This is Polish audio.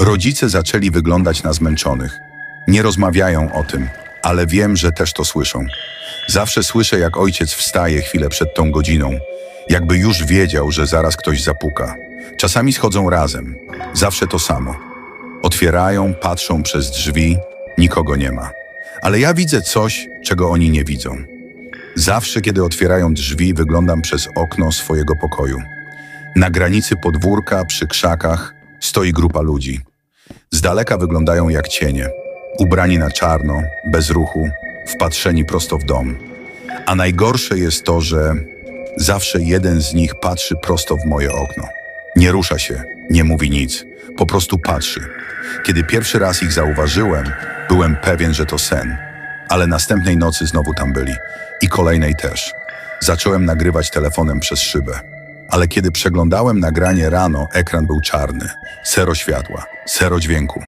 Rodzice zaczęli wyglądać na zmęczonych. Nie rozmawiają o tym, ale wiem, że też to słyszą. Zawsze słyszę, jak ojciec wstaje chwilę przed tą godziną, jakby już wiedział, że zaraz ktoś zapuka. Czasami schodzą razem, zawsze to samo. Otwierają, patrzą przez drzwi, nikogo nie ma. Ale ja widzę coś, czego oni nie widzą. Zawsze, kiedy otwierają drzwi, wyglądam przez okno swojego pokoju. Na granicy podwórka, przy krzakach, stoi grupa ludzi. Z daleka wyglądają jak cienie, ubrani na czarno, bez ruchu, wpatrzeni prosto w dom. A najgorsze jest to, że zawsze jeden z nich patrzy prosto w moje okno. Nie rusza się, nie mówi nic, po prostu patrzy. Kiedy pierwszy raz ich zauważyłem, byłem pewien, że to sen, ale następnej nocy znowu tam byli i kolejnej też. Zacząłem nagrywać telefonem przez szybę. Ale kiedy przeglądałem nagranie rano, ekran był czarny. Zero światła, zero dźwięku.